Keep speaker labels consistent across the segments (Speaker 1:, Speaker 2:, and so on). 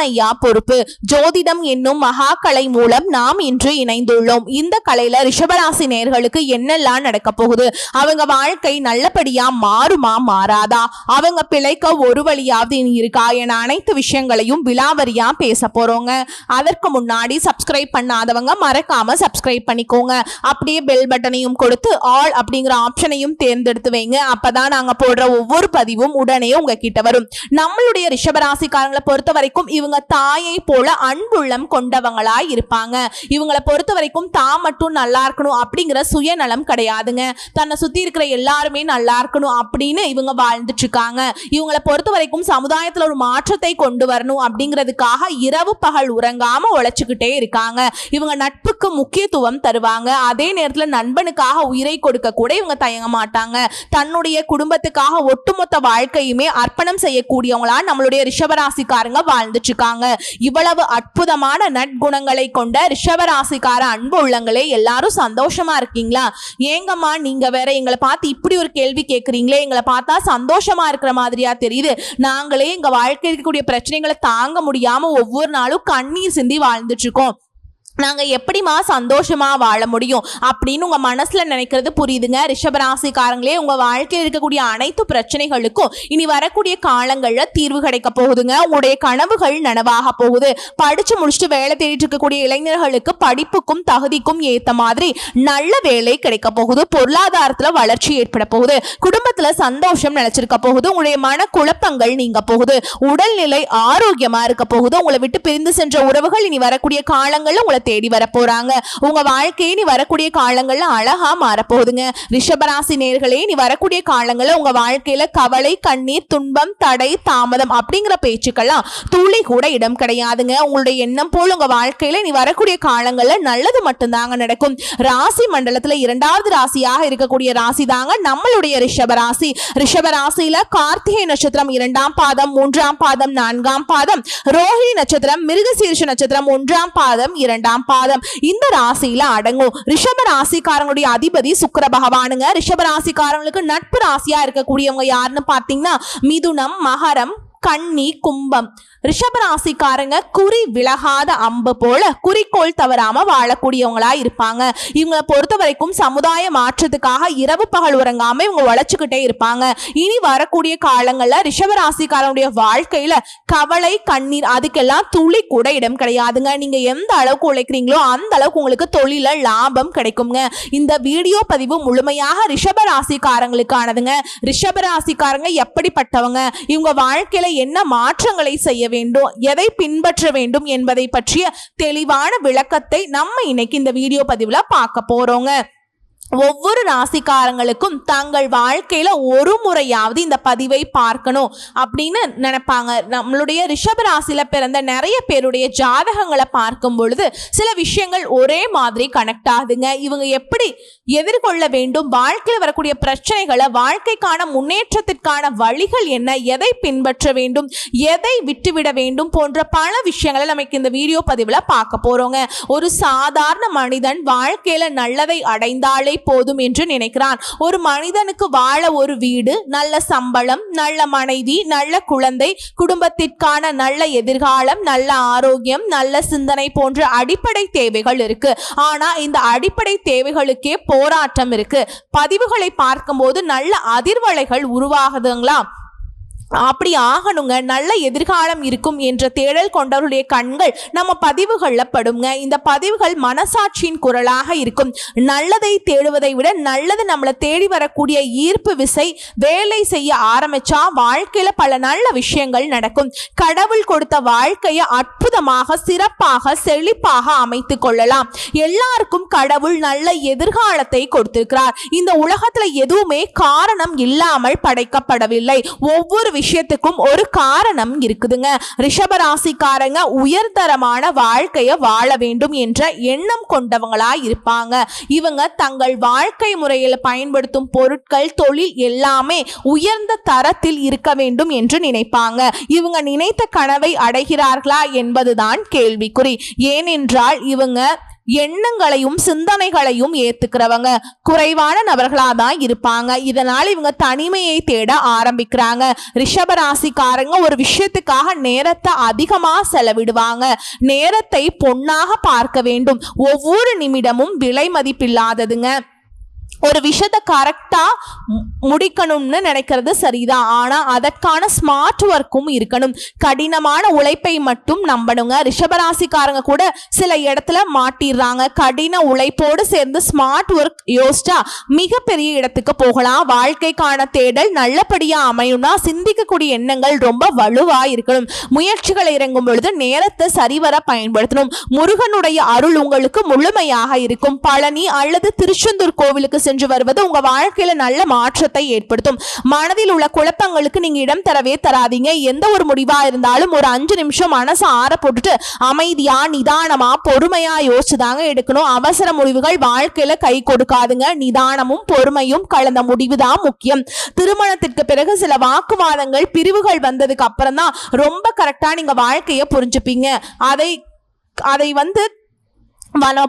Speaker 1: ஐயா பொறுப்பு. ஜோதிடம் என்னும் மகாகலை மூலம் நாம் இன்று இணைந்துள்ளோம். இந்த கலையில ரிஷபராசி நேர்களுக்கு என்னெல்லாம் நடக்க போகுது? அவங்க வாழ்க்கை நல்லபடியா மாறுமா மாறாதா? அவங்க பிழைக்க ஒரு வழியாவது இருக்கா? என அனைத்து விஷயங்களையும் விலாவரியா பேச போறோங்க. அதற்கு முன்னாடி சப்ஸ்கிரைப் பண்ணாதவங்க மறக்காம சப்ஸ்கிரைப் பண்ணிக்கோங்க. அப்படியே பெல் பட்டனையும் கொடுத்து ஆல் அப்படிங்கிற ஆப்ஷனையும் தேர்ந்தெடுத்து வைங்க. அப்பதான் நாங்க போடுற ஒவ்வொரு பதிவும் உடனே உங்ககிட்ட வரும். நம்மளுடைய ரிஷபராசிக்காரங்களை பொறுத்த வரைக்கும் இவங்க இவங்க தாயை போல அன்புள்ளம் கொண்டவங்களா இருப்பாங்க. இவங்களை பொறுத்த வரைக்கும் தான் மட்டும் நல்லா இருக்கணும் அப்படிங்கிற சுயநலம் கிடையாதுங்க. தன்னை சுத்தி இருக்கிற எல்லாருமே நல்லா இருக்கணும் அப்படின்னு இவங்க வாழ்ந்துட்டு இருக்காங்க இவங்களை பொறுத்த வரைக்கும் சமுதாயத்துல ஒரு மாற்றத்தை கொண்டு வரணும் அப்படிங்கிறதுக்காக இரவு பகல் உறங்காம உழைச்சுக்கிட்டே இருக்காங்க. இவங்க நட்புக்கு முக்கியத்துவம் தருவாங்க. அதே நேரத்துல நண்பனுக்காக உயிரை கொடுக்க கூட இவங்க தயங்க மாட்டாங்க. தன்னுடைய குடும்பத்துக்காக ஒட்டுமொத்த வாழ்க்கையுமே அர்ப்பணம் செய்யக்கூடியவங்களா நம்மளுடைய ரிஷபராசிக்காரங்க வாழ்ந்துட்டு இருக்காங்க இவ்வளவு அற்புதமான நற்குணங்களை கொண்ட ரிஷபராசிக்கார அன்பு உள்ளங்களே எல்லாரும் சந்தோஷமா இருக்கீங்களா? ஏங்கம்மா நீங்க வேற எங்களை பார்த்து இப்படி ஒரு கேள்வி கேட்குறீங்களே எங்களை பார்த்தா சந்தோஷமா இருக்கிற மாதிரியா தெரியுது. நாங்களே எங்க வாழ்க்கையில் இருக்கக்கூடிய பிரச்சனைகளை தாங்க முடியாம ஒவ்வொரு நாளும் கண்ணீர் சிந்தி வாழ்ந்துட்டு இருக்கோம். நாங்கள் எப்படிமா சந்தோஷமாக வாழ முடியும் அப்படின்னு உங்கள் மனசில் நினைக்கிறது புரியுதுங்க. ரிஷபராசிக்காரங்களே உங்கள் வாழ்க்கையில் இருக்கக்கூடிய அனைத்து பிரச்சனைகளுக்கும் இனி வரக்கூடிய காலங்களில் தீர்வு கிடைக்க போகுதுங்க. உங்களுடைய கனவுகள் நனவாக போகுது. படித்து முடிச்சுட்டு வேலை தேடிட்டு இருக்கக்கூடிய இளைஞர்களுக்கு படிப்புக்கும் தகுதிக்கும் ஏற்ற மாதிரி நல்ல வேலை கிடைக்க போகுது. பொருளாதாரத்தில் வளர்ச்சி ஏற்பட போகுது. குடும்பத்தில் சந்தோஷம் நிலைச்சிருக்க போகுது. உங்களுடைய மன குழப்பங்கள் நீங்க போகுது. உடல்நிலை ஆரோக்கியமாக இருக்க போகுது. உங்களை விட்டு பிரிந்து சென்ற உறவுகள் இனி வரக்கூடிய காலங்களில் உங்களை தேடி வரப்போறாங்க. உங்க வாழ்க்கையை நீ வரக்கூடிய காலங்கள்ல அழகா மாறப்போகுதுங்க. ரிஷபராசி நேர்களே நீ வரக்கூடிய காலங்கள்ல உங்க வாழ்க்கையில கவலை கண்ணீர் துன்பம் தடை தாமதம் அப்படிங்கிற பேச்சுக்கெல்லாம் துளி கூட இடம் கிடையாதுங்க. உங்களுடைய எண்ணம் போல் உங்க வாழ்க்கையில நீ வரக்கூடிய காலங்கள்ல நல்லது மட்டும்தாங்க நடக்கும். ராசி மண்டலத்துல இரண்டாவது ராசியாக இருக்கக்கூடிய ராசி தாங்க நம்மளுடைய ரிஷப ராசி. ரிஷப ராசியில கார்த்திகை நட்சத்திரம் இரண்டாம் பாதம் மூன்றாம் பாதம் நான்காம் பாதம் ரோஹிணி நட்சத்திரம் மிருகசீர்ஷ நட்சத்திரம் ஒன்றாம் பாதம் இரண்டாம் பாதம். இந்த ராசியில அடங்கும். ரிஷப ராசிக்காரங்களுடைய அதிபதி சுக்கர பகவானுங்க. ரிஷப ராசிக்காரங்களுக்கு நட்பு ராசியா இருக்கக்கூடியவங்க யாருன்னு பாத்தீங்கன்னா மிதுனம் மகரம் கன்னி கும்பம். ரிஷபராசிக்காரங்க குறி விலகாத அம்பு போல குறிக்கோள் தவறாம வாழக்கூடியவங்களா இருப்பாங்க. இவங்களை பொறுத்த வரைக்கும் சமுதாய மாற்றத்துக்காக இரவு பகல் உறங்காம இவங்க உழைச்சுக்கிட்டே இருப்பாங்க. இனி வரக்கூடிய காலங்கள்ல ரிஷபராசிக்காரனுடைய வாழ்க்கையில கவலை கண்ணீர் அதுக்கெல்லாம் துளி கூட இடம் கிடையாதுங்க. நீங்க எந்த அளவுக்கு உழைக்கிறீங்களோ அந்த அளவுக்கு உங்களுக்கு தொழில லாபம் கிடைக்குங்க. இந்த வீடியோ பதிவு முழுமையாக ரிஷபராசிக்காரங்களுக்கானதுங்க. ராசிக்காரங்களுக்கானதுங்க எப்படிப்பட்டவங்க? இவங்க வாழ்க்கையில என்ன மாற்றங்களை செய்ய வேண்டும் எதை பின்பற்ற வேண்டும் என்பதை பற்றிய தெளிவான விளக்கத்தை நம்ம இன்னைக்கு இந்த வீடியோ பதிவுல பார்க்க போறோங்க. ஒவ்வொரு ராசிக்காரங்களுக்கும் தங்கள் வாழ்க்கையில் ஒரு முறையாவது இந்த பதிவை பார்க்கணும் அப்படின்னு நினைப்பாங்க. நம்மளுடைய ரிஷப ராசியில் பிறந்த நிறைய பேருடைய ஜாதகங்களை பார்க்கும் பொழுது சில விஷயங்கள் ஒரே மாதிரி கனெக்ட் ஆகுதுங்க. இவங்க எப்படி எதிர்கொள்ள வேண்டும்? வாழ்க்கையில் வரக்கூடிய பிரச்சனைகளை வாழ்க்கைக்கான முன்னேற்றத்திற்கான வழிகள் என்ன? எதை பின்பற்ற வேண்டும்? எதை விட்டுவிட வேண்டும்? போன்ற பல விஷயங்களை நமக்கு இந்த வீடியோ பதிவில் பார்க்க போகிறோங்க ஒரு சாதாரண மனிதன் வாழ்க்கையில் நல்லதை அடைந்தாலே போதும் என்று நினைக்கிறான். ஒரு மனிதனுக்கு வாழ ஒரு வீடு நல்ல சம்பளம் நல்ல மனைவி நல்ல குழந்தை குடும்பத்திற்கான நல்ல எதிர்காலம் நல்ல ஆரோக்கியம் நல்ல சிந்தனை போன்ற அடிப்படை தேவைகள் இருக்கு. ஆனா இந்த அடிப்படை தேவைகளுக்கே போராட்டம் இருக்கு. பதிவுகளை பார்க்கும்போது நல்ல அதிர்வலைகள் உருவாகுதுங்களா? அப்படி ஆகணுங்க. நல்ல எதிர்காலம் இருக்கும் என்ற தேடல் கொண்டவருடைய கண்கள் நம்ம பதிவுகளில் படுங்க. இந்த பதிவுகள் மனசாட்சியின் குரலாக இருக்கும். நல்லதை தேடுவதை விட நல்லது நம்மளை தேடி வரக்கூடிய ஈர்ப்பு விசை வேலை செய்ய ஆரம்பிச்சா வாழ்க்கையில பல நல்ல விஷயங்கள் நடக்கும். கடவுள் கொடுத்த வாழ்க்கையை அற்புதமாக சிறப்பாக செழிப்பாக அமைத்து கொள்ளலாம். எல்லாருக்கும் கடவுள் நல்ல எதிர்காலத்தை கொடுத்திருக்கிறார். இந்த உலகத்துல எதுவுமே காரணம் இல்லாமல் படைக்கப்படவில்லை. ஒவ்வொரு விஷயத்துக்கும் ஒரு காரணம் இருக்குதுங்க. ரிஷபராசிக்காரங்க உயர்தரமான வாழ்க்கையை வாழ வேண்டும் என்ற எண்ணம் கொண்டவங்களா இருப்பாங்க. இவங்க தங்கள் வாழ்க்கை முறையில் பயன்படுத்தும் பொருட்கள் தொழில் எல்லாமே உயர்ந்த தரத்தில் இருக்க வேண்டும் என்று நினைப்பாங்க. இவங்க நினைத்த கனவை அடைகிறார்களா என்பதுதான் கேள்விக்குறி. ஏனென்றால் இவங்க எண்ணங்களையும் சிந்தனைகளையும் ஏத்துக்கிறவங்க. குறைவான நபர்களா தான் இருப்பாங்க. இதனால இவங்க தனிமையை தேட ஆரம்பிக்கிறாங்க. ரிஷபராசிக்காரங்க ஒரு விஷயத்துக்காக நேரத்தை அதிகமா செலவிடுவாங்க. நேரத்தை பொன்னாக பார்க்க வேண்டும். ஒவ்வொரு நிமிடமும் விலை மதிப்பில்லாததுங்க. ஒரு விஷயத்தை கரெக்டாக முடிக்கணும்னு நினைக்கிறது சரிதான். ஆனால் அதற்கான ஸ்மார்ட் ஒர்க்கும் இருக்கணும். கடினமான உழைப்பை மட்டும் நம்பணுங்க. ரிஷபராசிக்காரங்க கூட சில இடத்துல மாட்டிடுறாங்க. கடின உழைப்போடு சேர்ந்து ஸ்மார்ட் ஒர்க் யோசிச்சா மிகப்பெரிய இடத்துக்கு போகலாம். வாழ்க்கைக்கான தேடல் நல்லபடியாக அமையும்னா சிந்திக்கக்கூடிய எண்ணங்கள் ரொம்ப வலுவாக இருக்கணும். முயற்சிகள் இறங்கும் பொழுது நேரத்தை சரிவர பயன்படுத்தணும். முருகனுடைய அருள் உங்களுக்கு முழுமையாக இருக்கும். பழனி அல்லது திருச்செந்தூர் கோவிலுக்கு சென்று வருவது உங்க வாழ்க்கையில நல்ல மாற்றத்தை ஏற்படுத்தும். மனதில் உள்ள குழப்பங்களுக்கு நீங்க இடம் தரவே தராதீங்க. எந்த ஒரு முடிவா இருந்தாலும் ஒரு அஞ்சு நிமிஷம் மனசை ஆற போட்டுட்டு அமைதியா நிதானமா பொறுமையா யோசிச்சுதாங்க எடுக்கணும். அவசர முடிவுகள் வாழ்க்கையில கை கொடுக்காதுங்க. நிதானமும் பொறுமையும் கலந்த முடிவுதான் முக்கியம். திருமணத்திற்கு பிறகு சில வாக்குவாதங்கள் பிரிவுகள் வந்ததுக்கு அப்புறம் தான் ரொம்ப கரெக்டா நீங்க வாழ்க்கையை புரிஞ்சுப்பீங்க. அதை அதை வந்து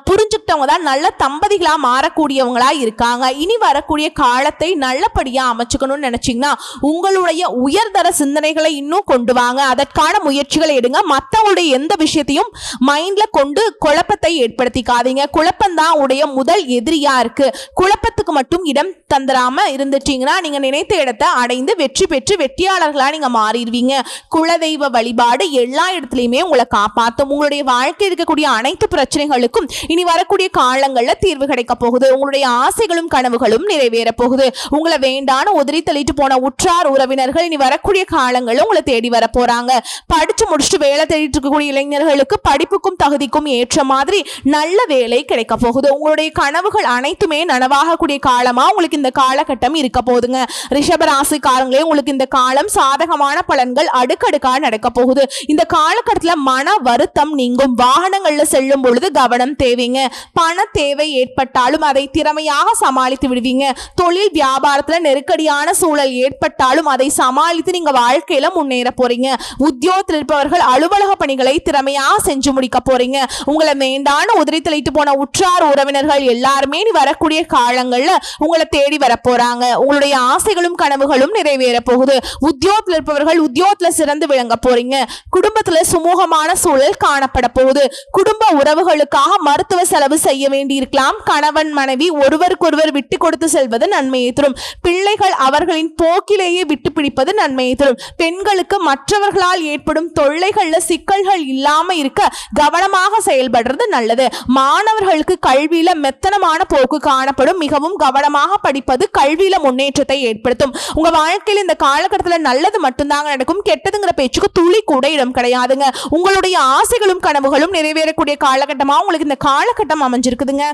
Speaker 1: புரிஞ்சுக்கிட்டவங்க தான் நல்ல தம்பதிகளாக மாறக்கூடியவங்களா இருக்காங்க. இனி வரக்கூடிய காலத்தை நல்லபடியாக அமைச்சுக்கணும்னு நினச்சிங்கன்னா உங்களுடைய உயர்தர சிந்தனைகளை இன்னும் கொண்டு வாங்க. அதற்கான முயற்சிகளை எடுங்க. மற்றவங்களுடைய எந்த விஷயத்தையும் மைண்டில் கொண்டு குழப்பத்தை ஏற்படுத்திக்காதீங்க. குழப்பம்தான் உடைய முதல் எதிரியாக இருக்குது குழப்பத்துக்கு மட்டும் இடம் தந்துடாமல் இருந்துட்டீங்கன்னா நீங்கள் நினைத்த இடத்தை அடைந்து வெற்றி பெற்று வெற்றியாளர்களாக நீங்கள் மாறிடுவீங்க. குலதெய்வ வழிபாடு எல்லா இடத்துலையுமே உங்களை காப்பாற்றும் உங்களுடைய வாழ்க்கை இருக்கக்கூடிய அனைத்து பிரச்சனைகளுக்கும் இனி வரக்கூடிய காலங்களில் தீர்வு கிடைக்க போகுது. உங்களுடைய ஆசைகளும் கனவுகளும் நிறைவேற போகுது. உங்களை வேண்டான உதிரி தள்ளிட்டு போன உற்றார் உறவினர்கள் இனி வரக்கூடிய காலங்களில் உங்களை தேடி வர போறாங்க. படிச்சு முடிச்சுட்டு வேலை தேடிட்டு இருக்கக்கூடிய இளைஞர்களுக்கு படிப்புக்கும் தகுதிக்கும் ஏற்ற மாதிரி நல்ல வேலை கிடைக்க போகுது. உங்களுடைய கனவுகள் அனைத்துமே நனவாகக்கூடிய காலமா உங்களுக்கு இந்த காலகட்டம் இருக்க போகுதுங்க. ரிஷபராசிக்காரங்களே உங்களுக்கு இந்த காலம் சாதகமான பலன்கள் அடுக்கடுக்காக நடக்க போகுது. இந்த காலகட்டத்துல மன வருத்தம் நீங்கும். வாகனங்கள்ல செல்லும் பொழுது கவனம் தேவைங்க. பண தேவை ஏற்பட்டாலும் அதை திறமையாக சமாளித்து விடுவீங்க. தொழில் வியாபாரத்தில் நெருக்கடியான சூழல் ஏற்பட்டாலும் அதை சமாளித்து நீங்கள் வாழ்க்கையில் முன்னேற போறீங்க. உத்தியோகத்தில் இருப்பவர்கள் அலுவலக பணிகளை திறமையாக செஞ்சு முடிக்க போறீங்க. உங்களை வேண்டான உதிரி தள்ளிட்டு போன உற்றார் உறவினர்கள் எல்லாருமே நீ வரக்கூடிய காலங்களில் உங்களை தேடி வரப்போறாங்க உங்களுடைய ஆசைகளும் கனவுகளும் நிறைவேற போகுது. உத்தியோகத்தில் இருப்பவர்கள் உத்தியோகத்தில் சிறந்து விளங்க போறீங்க. குடும்பத்தில் சுமூகமான சூழல் காணப்பட போகுது. குடும்ப உறவுகளுக்காக மருத்துவ செலவு செய்ய வேண்டியிருக்கலாம். கணவன் மனைவி ஒருவருக்கொருவர் விட்டு கொடுத்து செல்வது நன்மையை தரும். பிள்ளைகள் அவர்களின் போக்கிலேயே விட்டு பிடிப்பது நன்மையை தரும். பெண்களுக்கு மற்றவர்களால் ஏற்படும் தொல்லைகள்ல சிக்கல்கள் இல்லாம இருக்க கவனமாக செயல்படுறது நல்லது. மாணவர்களுக்கு கல்வியில மெத்தனமான போக்கு காணப்படும். மிகவும் கவனமாக படிப்பது கல்வியில முன்னேற்றத்தை ஏற்படுத்தும். உங்க வாழ்க்கையில் இந்த காலகட்டத்தில் நல்லது மட்டும்தாங்க நடக்கும். கெட்டதுங்கிற பேச்சுக்கு துளி கூட இடம் கிடையாதுங்க. உங்களுடைய ஆசைகளும் கனவுகளும் நிறைவேறக்கூடிய காலகட்டமாக உங்களுக்கு இந்த காலகட்டம் அமைஞ்சிருக்குதுங்க.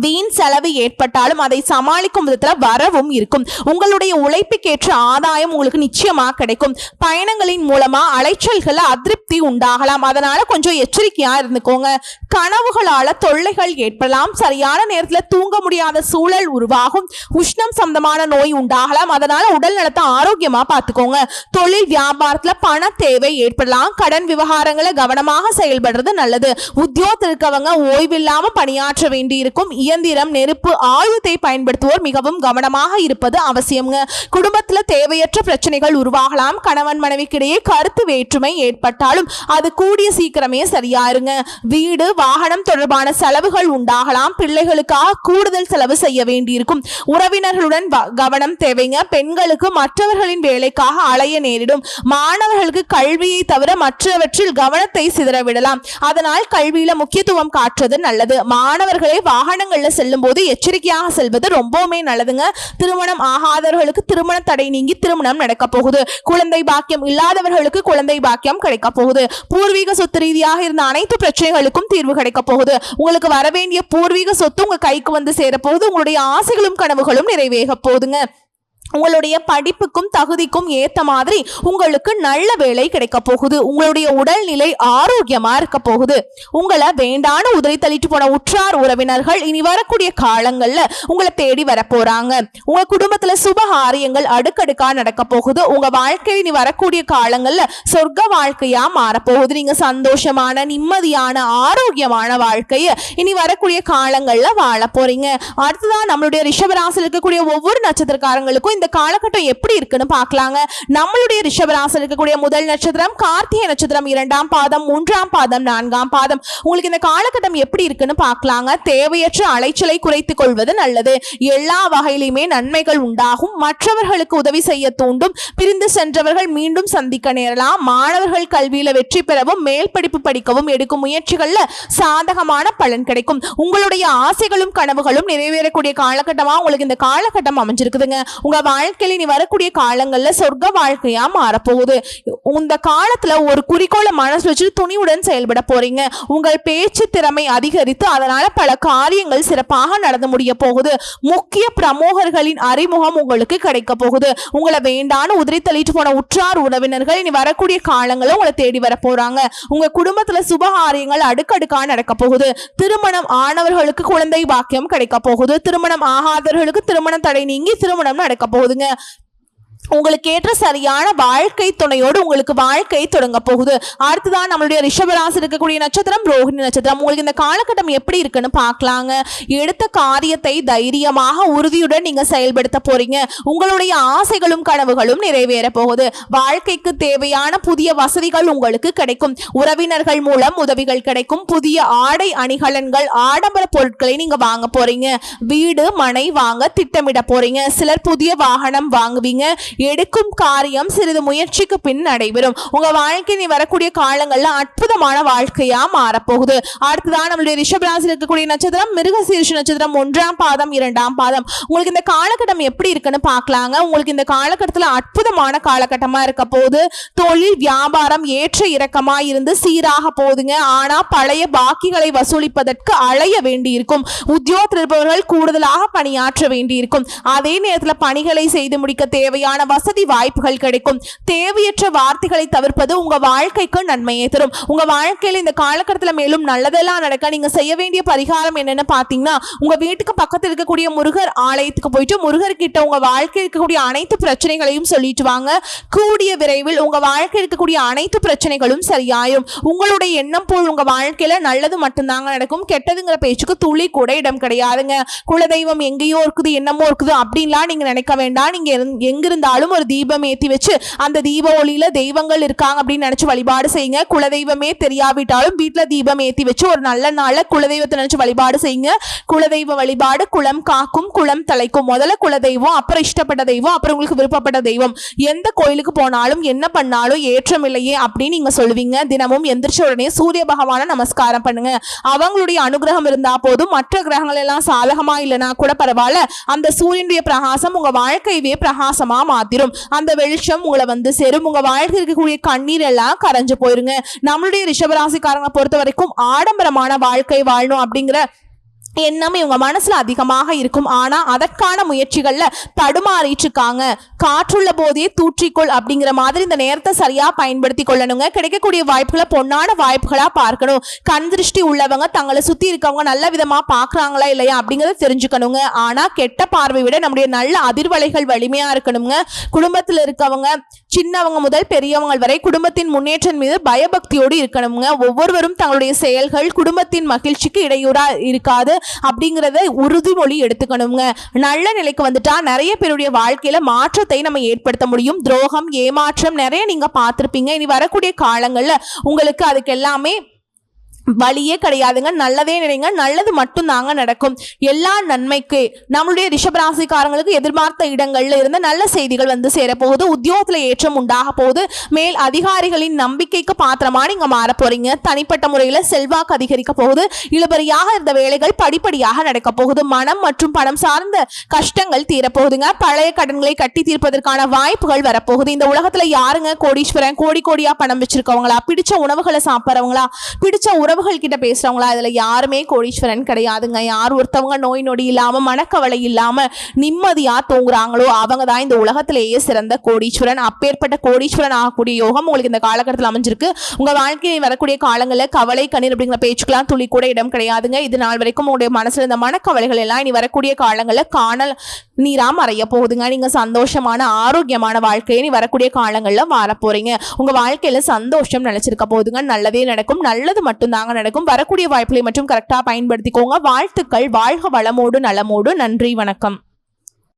Speaker 1: வீண் செலவு ஏற்பட்டாலும் அதை சமாளிக்கும் விதத்தில் வரவும் இருக்கும். உங்களுடைய உழைப்புக்கேற்ற ஆதாயம் உங்களுக்கு நிச்சயமாக கிடைக்கும். பயணங்களின் மூலமா அலைச்சல்கள் அதிருப்தி உண்டாகலாம். அதனால கொஞ்சம் எச்சரிக்கையா இருந்துக்கோங்க. கனவுகளால தொல்லைகள் ஏற்படலாம். சரியான நேரத்தில் தூங்க முடியாத சூழல் உருவாகும். உஷ்ணம் சம்பந்தமான நோய் உண்டாகலாம். அதனால உடல் நலத்தை ஆரோக்கியமா பார்த்துக்கோங்க. தொழில் வியாபாரத்துல பண தேவை ஏற்படலாம். கடன் விவகாரங்களை கவனமாக செயல்படுறது நல்லது. உத்தியோகத்தில் இருக்கவங்க ஓய்வில்லாம பணியாற்ற வேண்டி இருக்கும் இயந்திரம் நெருப்பு ஆயுதத்தை பயன்படுத்துவோர் மிகவும் கவனமாக இருப்பது அவசியம்ங்க. குடும்பத்தில் தேவையற்ற பிரச்சனைகள் உருவாகலாம். கணவன் மனைவிக்கிடையே கருத்து வேற்றுமை ஏற்பட்டாலும் அது கூடிய சீக்கிரமே சரியாருங்க. வீடு வாகனம் தொடர்பான செலவுகள் உண்டாகலாம். பிள்ளைகளுக்காக கூடுதல் செலவு செய்ய வேண்டியிருக்கும். உறவினர்களுடன் வ- கவனம் தேவைங்க. பெண்களுக்கு மற்றவர்களின் வேலைக்காக அலைய நேரிடும். மாணவர்களுக்கு கல்வியை தவிர மற்றவற்றில் கவனத்தை சிதற விடலாம். அதனால் கல்வியில முக்கியத்துவம் காட்டுறது நல்லது. மாணவர்களே வாகனங்கள் செல்லும் போது எச்சரிக்கையாக செல்வது ரொம்பவுமே நல்லதுங்க. திருமணம் ஆகாதவர்களுக்கு திருமண தடை நீங்கி திருமணம் நடக்க போகுது. குழந்தை பாக்கியம் இல்லாதவர்களுக்கு குழந்தை பாக்கியம் கிடைக்க போகுது. பூர்வீக சொத்து ரீதியாக இருந்த அனைத்து பிரச்சனைகளுக்கும் தீர்வு கிடைக்க போகுது. உங்களுக்கு வரவேண்டிய பூர்வீக சொத்து உங்க கைக்கு வந்து சேரப்போகுது உங்களுடைய ஆசைகளும் கனவுகளும் நிறைவேக போகுதுங்க. உங்களுடைய படிப்புக்கும் தகுதிக்கும் ஏத்த மாதிரி உங்களுக்கு நல்ல வேலை கிடைக்க போகுது. உங்களுடைய உடல்நிலை ஆரோக்கியமா இருக்க போகுது. உங்களை வேண்டான உதவி தள்ளிட்டு போன உற்றார் உறவினர்கள் இனி வரக்கூடிய காலங்கள்ல உங்களை தேடி வர போறாங்க. உங்க குடும்பத்துல சுபகாரியங்கள் அடுக்கடுக்கா நடக்க போகுது. உங்க வாழ்க்கை இனி வரக்கூடிய காலங்கள்ல சொர்க்க வாழ்க்கையா மாறப்போகுது நீங்க சந்தோஷமான நிம்மதியான ஆரோக்கியமான வாழ்க்கைய இனி வரக்கூடிய காலங்கள்ல வாழ போறீங்க. அடுத்ததான் நம்மளுடைய ரிஷபராசில் இருக்கக்கூடிய ஒவ்வொரு நட்சத்திரக்காரங்களுக்கும் இந்த காலகட்டம் எப்படி இருக்குன்னு பார்க்கலாங்க. நம்மளுடைய ரிஷபராசன் இருக்கக்கூடிய முதல் நட்சத்திரம் கார்த்திகை நட்சத்திரம் இரண்டாம் பாதம் மூன்றாம் பாதம் நான்காம் பாதம். உங்களுக்கு இந்த காலகட்டம் எப்படி இருக்குன்னு பார்க்கலாங்க. தேவையற்ற அலைச்சலை குறைத்துக் கொள்வது நல்லது. எல்லா வகையிலுமே நன்மைகள் உண்டாகும். மற்றவர்களுக்கு உதவி செய்ய தூண்டும். பிரிந்து சென்றவர்கள் மீண்டும் சந்திக்க நேரலாம். மாணவர்கள் கல்வியில வெற்றி பெறவும் மேல் படிப்பு படிக்கவும் எடுக்கும் முயற்சிகள்ல சாதகமான பலன் கிடைக்கும். உங்களுடைய ஆசைகளும் கனவுகளும் நிறைவேறக்கூடிய காலகட்டமா உங்களுக்கு இந்த காலகட்டம் அமைஞ்சிருக்குதுங்க. உங்க வாழ்க்கையில நீ வரக்கூடிய காலங்கள்ல சொர்க்க வாழ்க்கையா மாறப்போகுது. இந்த காலத்துல ஒரு குறிக்கோளை மனசு வச்சு துணிவுடன் செயல்பட போறீங்க. உங்கள் பேச்சு திறமை அதிகரித்து அதனால பல காரியங்கள் சிறப்பாக நடந்து முடிய போகுது. முக்கிய பிரமுகர்களின் அறிமுகம் உங்களுக்கு கிடைக்க போகுது. உங்களை வேண்டான உதிரி தள்ளிட்டு போன உற்றார் உறவினர்கள் இனி வரக்கூடிய காலங்களும் உங்களை தேடி வர போறாங்க. உங்க குடும்பத்துல சுபகாரியங்கள் அடுக்கடுக்கா நடக்க போகுது. திருமணம் ஆனவர்களுக்கு குழந்தை பாக்கியம் கிடைக்க போகுது. திருமணம் ஆகாதவர்களுக்கு திருமணம் தடை நீங்கி திருமணம் நடக்க போகுதுங்க உங்களுக்கு ஏற்ற சரியான வாழ்க்கை துணையோடு உங்களுக்கு வாழ்க்கை தொடங்க போகுது. அடுத்ததான் நம்மளுடைய ரிஷபராசி இருக்கக்கூடிய நட்சத்திரம் ரோஹிணி நட்சத்திரம். உங்களுக்கு இந்த காலகட்டம் எப்படி இருக்குன்னு பார்க்கலாங்க. எடுத்த காரியத்தை தைரியமாக உறுதியுடன் நீங்க செயல்படுத்த போறீங்க. உங்களுடைய ஆசைகளும் கனவுகளும் நிறைவேற போகுது. வாழ்க்கைக்கு தேவையான புதிய வசதிகள் உங்களுக்கு கிடைக்கும். உறவினர்கள் மூலம் உதவிகள் கிடைக்கும். புதிய ஆடை அணிகலன்கள் ஆடம்பர பொருட்களை நீங்க வாங்க போறீங்க. வீடு மனை வாங்க திட்டமிட போறீங்க. சிலர் புதிய வாகனம் வாங்குவீங்க. எடுக்கும் காரியம் சிறிது முயற்சிக்கு பின் நடைபெறும். உங்க வாழ்க்கை நீ வரக்கூடிய காலங்கள்ல அற்புதமான வாழ்க்கையா மாறப்போகுது. அடுத்ததான் நம்மளுடைய ரிஷபராசியில் இருக்கக்கூடிய நட்சத்திரம் மிருகசீரிஷ நட்சத்திரம் ஒன்றாம் பாதம் இரண்டாம் பாதம். உங்களுக்கு இந்த காலகட்டம் எப்படி இருக்குன்னு பார்க்கலாங்க. உங்களுக்கு இந்த காலகட்டத்துல அற்புதமான காலகட்டமா இருக்க போது தொழில் வியாபாரம் ஏற்ற இறக்கமா இருந்து சீராக போகுதுங்க. ஆனா பழைய பாக்கிகளை வசூலிப்பதற்கு அலைய வேண்டியிருக்கும். உத்தியோகத்தில் இருப்பவர்கள் கூடுதலாக பணியாற்ற வேண்டியிருக்கும். அதே நேரத்துல பணிகளை செய்து முடிக்க தேவையான வசதி வாய்ப்புகள் கிடைக்கும். தேவையற்ற வார்த்தைகளை தவிர்ப்பது உங்க வாழ்க்கைக்கு நன்மையை தரும். உங்க வாழ்க்கையில இந்த காலகட்டத்தில் மேலும் நல்லதெல்லாம் நடக்க நீங்க செய்ய வேண்டிய பரிகாரம் என்னன்னு பாத்தீங்கன்னா உங்க வீட்டுக்கு பக்கத்தில் இருக்கக்கூடிய முருகர் ஆலயத்துக்கு போயிட்டு முருகர் கிட்ட உங்க வாழ்க்கையில் இருக்கக்கூடிய அனைத்து பிரச்சனைகளையும் சொல்லிட்டு வாங்க. கூடிய விரைவில் உங்க வாழ்க்கையில் இருக்கக்கூடிய அனைத்து பிரச்சனைகளும் சரியாயும் உங்களுடைய எண்ணம் போல் உங்க வாழ்க்கையில நல்லது மட்டும்தாங்க நடக்கும். கெட்டதுங்கிற பேச்சுக்கு துளி கூட இடம் கிடையாதுங்க. குலதெய்வம் எங்கேயோ இருக்குது என்னமோ இருக்குது அப்படின்லாம் நீங்க நினைக்க வேண்டாம். நீங்க எங்க எங்கிருந்தாலும் ஒரு தீபம் ஏத்தி வச்சு அந்த தீப ஒளியில தெய்வங்கள் இருக்காங்க அப்படின்னு நினைச்சு வழிபாடு செய்யுங்க. குலதெய்வமே தெரியாவிட்டாலும் வீட்டில் தீபம் ஏற்றி வச்சு ஒரு நல்ல நாளில் குலதெய்வத்தை நினைச்சு வழிபாடு செய்யுங்க. குலதெய்வ வழிபாடு குளம் காக்கும் குளம் தலைக்கும். முதல்ல குலதெய்வம் அப்புறம் இஷ்டப்பட்ட தெய்வம் அப்புறம் உங்களுக்கு விருப்பப்பட்ட தெய்வம். எந்த கோயிலுக்கு போனாலும் என்ன பண்ணாலும் ஏற்றம் இல்லையே அப்படின்னு நீங்கள் சொல்லுவீங்க. தினமும் எந்திரிச்ச உடனே சூரிய பகவானை நமஸ்காரம் பண்ணுங்க. அவங்களுடைய அனுகிரகம் இருந்தா போதும். மற்ற கிரகங்கள் எல்லாம் சாதகமா இல்லைனா கூட பரவாயில்ல. அந்த சூரியனுடைய பிரகாசம் உங்க வாழ்க்கையவே பிரகாசமா மாத்திரும் அந்த வெளிச்சம் உங்களை வந்து சேரும். உங்க வாழ்க்கை இருக்கக்கூடிய கண்ணீர் எல்லாம் கரைஞ்சு போயிருங்க. நம்மளுடைய ரிஷபராசிக்காரங்களை பொறுத்த வரைக்கும் ஆடம்பரமான வாழ்க்கை வாழணும் அப்படிங்கிற எண்ணம் இவங்க மனசுல அதிகமாக இருக்கும். ஆனா அதற்கான முயற்சிகள்ல தடுமாறிட்டு இருக்காங்க காற்றுள்ள போதே தூற்றிக்கொள் அப்படிங்கிற மாதிரி இந்த நேரத்தை சரியா பயன்படுத்தி கொள்ளணுங்க. கிடைக்கக்கூடிய வாய்ப்புகளை பொன்னான வாய்ப்புகளா பார்க்கணும். கண் திருஷ்டி உள்ளவங்க தங்களை சுத்தி இருக்கவங்க நல்ல விதமா பாக்குறாங்களா இல்லையா அப்படிங்கறத தெரிஞ்சுக்கணுங்க. ஆனா கெட்ட பார்வை விட நம்முடைய நல்ல அதிர்வலைகள் வலிமையா இருக்கணுங்க. குடும்பத்துல இருக்கவங்க சின்னவங்க முதல் பெரியவங்க வரை குடும்பத்தின் முன்னேற்றம் மீது பயபக்தியோடு இருக்கணுங்க. ஒவ்வொருவரும் தங்களுடைய செயல்கள் குடும்பத்தின் மகிழ்ச்சிக்கு இடையூறா இருக்காது. அப்படிங்கிறத உறுதிமொழி எடுத்துக்கணுங்க. நல்ல நிலைக்கு வந்துட்டா நிறைய பேருடைய வாழ்க்கையில மாற்றத்தை நம்ம ஏற்படுத்த முடியும். துரோகம் ஏமாற்றம் நிறைய நீங்க பார்த்துருப்பீங்க. இனி வரக்கூடிய காலங்கள்ல உங்களுக்கு அதுக்கு எல்லாமே வழியே கிடையாதுங்க. நல்லதே நினைங்க. நல்லது மட்டும்தாங்க நடக்கும். எல்லா நன்மைக்கு நம்மளுடைய ரிஷபராசிக்காரங்களுக்கு எதிர்பார்த்த இடங்கள்ல இருந்து நல்ல செய்திகள் வந்து சேரப்போகுது. உத்தியோகத்துல ஏற்றம் உண்டாக போகுது. மேல் அதிகாரிகளின் நம்பிக்கைக்கு பாத்திரமா நீங்க மாற போறீங்க. தனிப்பட்ட முறையில செல்வாக்கு அதிகரிக்க போகுது. இழுபறியாக இருந்த வேலைகள் படிப்படியாக நடக்க போகுது. மனம் மற்றும் பணம் சார்ந்த கஷ்டங்கள் தீரப்போகுதுங்க. பழைய கடன்களை கட்டி தீர்ப்பதற்கான வாய்ப்புகள் வரப்போகுது. இந்த உலகத்துல யாருங்க? கோடீஸ்வரன் கோடி கோடியா பணம் வச்சிருக்கவங்களா? பிடிச்ச உணவுகளை சாப்பிட்றவங்களா? பிடிச்ச உறவு உறவுகள் கிட்ட பேசுறவங்களா இதுல யாருமே கோடீஸ்வரன் கிடையாதுங்க. யார் ஒருத்தவங்க நோய் நொடி இல்லாம மனக்கவலை இல்லாம நிம்மதியா தூங்குறாங்களோ அவங்க தான் இந்த உலகத்திலேயே சிறந்த கோடீஸ்வரன். அப்பேற்பட்ட கோடீஸ்வரன் ஆகக்கூடிய யோகம் உங்களுக்கு இந்த காலகட்டத்தில் அமைஞ்சிருக்கு. உங்க வாழ்க்கையை வரக்கூடிய காலங்களில் கவலை கண்ணீர் அப்படிங்கிற பேச்சுக்கெல்லாம் துளி கூட இடம் கிடையாதுங்க. இது நாள் வரைக்கும் உங்களுடைய மனசுல இந்த மனக்கவலைகள் எல்லாம் இனி வரக்கூடிய காலங்களில் காணல் நீரா மறைய போகுதுங்க. நீங்க சந்தோஷமான ஆரோக்கியமான வாழ்க்கையை நீ வரக்கூடிய காலங்களில் வாழ போறீங்க. உங்க வாழ்க்கையில சந்தோஷம் நினைச்சிருக்க போகுதுங்க. நல்லதே நடக்கும். நல்லது மட்டும்தான். தாங்க நடக்கும். வரக்கூடிய வாய்ப்புகளை மட்டும் கரெக்டாக பயன்படுத்திக்கோங்க. வாழ்த்துக்கள். வாழ்க வளமோடு நலமோடு. நன்றி. வணக்கம்.